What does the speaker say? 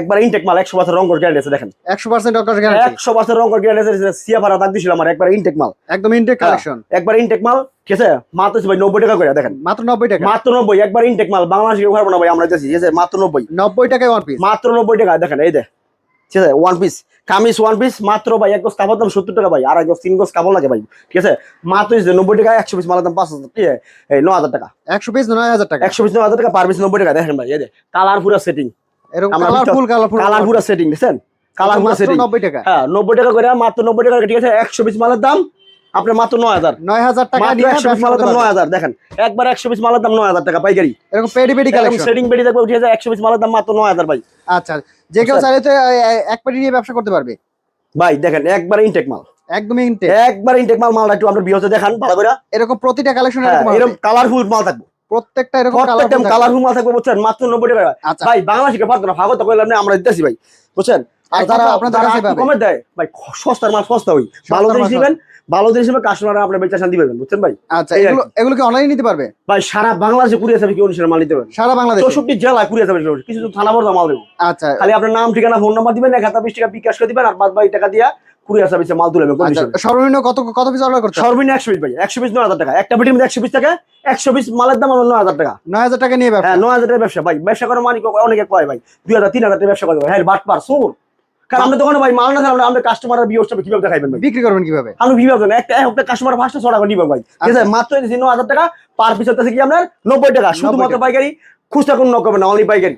একবার ইনটেক মাল একশো বছর রং করে গ্যারান্টি আছে দেখেন। একশো পার্সেন্ট গ্যারান্টি একশো বছর রং করে গ্যারান্টি আছে সিয়া ভাড়া দাগ দিছিল আমার একবার ইনটেক মাল। একদম ইনটেক হ্যাঁ। কালেকশন একবার ইনটেক মাল ঠিক আছে? মাত্র ভাই নব্বই টাকা করে দেখেন। মাত্র নব্বই টাকা। মাত্র নব্বই একবার ইনটেক মাল বাংলাদেশে কেউ পারব না ভাই আমরা ঠিক আছে? মাত্র নব্বই। নব্বই টাকায় ওয়ান পিস মাত্র নব্বই টাকা দেখেন এই দে ঠিক আছে? One piece kameez one piece মাত্র ভাই এক গোস কাপড় দাম সত্তর টাকা ভাই আর এক গোস তিন গোস কাপড় লাগে ভাই ঠিক আছে? মাত্র নব্বই টাকা একশো পিস মালের দাম পাঁচ হাজার ঠিক আছে? এই ন হাজার টাকা। একশো পিস নয় হাজার টাকা। একশো পিস ন হাজার টাকা পার পিস নব্বই টাকা দেখেন ভাই এই কালার পুরা সেটিং এরকম কালারফুল কালারফুল সেটিং দেখছেন? কালার সেটিং নব্বই টাকা। হ্যাঁ নব্বই টাকা করে মাত্র নব্বই টাকা ঠিক আছে একশো পিস মালের দাম আপনার মাত্র টাকা নিয়ে পিস মালের দাম দেখেন। একবার পিস মালের দাম টাকা পাইকারি। এরকম পেডি পেডি কালেকশন সেটিং বেডি দেখব পিস মালের দাম মাত্র নয় হাজার ভাই। আচ্ছা যে কেউ চাইলে তো এ- এ- এক পেডি নিয়ে ব্যবসা করতে পারবে। ভাই দেখেন একবার ইনটেক মাল। একদমই ইনটেক একবার ইনটেক মাল মালটা একটু আপনার বিহতে দেখান ভালো করে। এরকম প্রতিটা কালেকশন হ্যাঁ, এরকম কালারফুল মাল থাকবে। প্রত্যেকটা এরকম প্রত্যেকটা রুম কালারফুল মাল থাকবে বুঝছেন? মাত্র নব্বই টাকা আচ্ছা। ভাই বাংলাদেশে পারতো না ভাগত কইলাম না আমরা দিতেছি ভাই। বুঝছেন? আর যারা আপনাদের। কমে দেয়। ভাই সস্তার মাল সস্তা হই ভালো জিনিস জিনিস আপনার বেচা শান্তি পাবেন বুঝছেন ভাই? আচ্ছা এগুলো এগুলো কি অনলাইনে নিতে পারবে? ভাই সারা বাংলাদেশে কুড়িয়ে যাবে কি অনুসারে মাল নিতে পারেন সারা বাংলাদেশে? চৌষট্টি যাবে কিছু থানা বড় মাল দেবো। আচ্ছা। খালি আপনার নাম ঠিকানা ফোন নাম্বার দিবেন এক হাজার বিশ টাকা বিকাশ করে দিবেন আর বাদ বাকি টাকা দিয়া কুড়ি হাজার মাল তুলে আচ্ছা সর্বনিম্ন কত কত পিস অর্ডার করতে সর্বনিম্ন একশো পিস ভাই একশো পিস নয় হাজার টাকা। একটা পেটির মধ্যে একশো পিস টাকা একশো পিস মালের দাম নয় হাজার টাকা। নয় হাজার টাকা নিয়ে ব্যবসা? হ্যাঁ নয় হাজার টাকা ব্যবসা। ভাই ব্যবসা করার অনেকে কয় ভাই দুই হাজার তিন হাজার টাকা ব্যবসা করে হ্যাঁ বাট পার সোর কারণ আমরা দোকানে ভাই মাল না থাকলে আমরা কাস্টমারের বিয়োগটা কীভাবে দেখাবেন ভাই? বিক্রি করবেন কীভাবে? আমি কীভাবে না একটা একটা কাস্টমার ফার্স্টে ছড়া করে নিব ভাই। ঠিক আছে? মাত্র দিয়েছি ন হাজার টাকা পার পিস হচ্ছে কি আপনার? নব্বই টাকা। শুধুমাত্র। পাইকারি খুচরা কোনো নক না অনলি পাইকারি।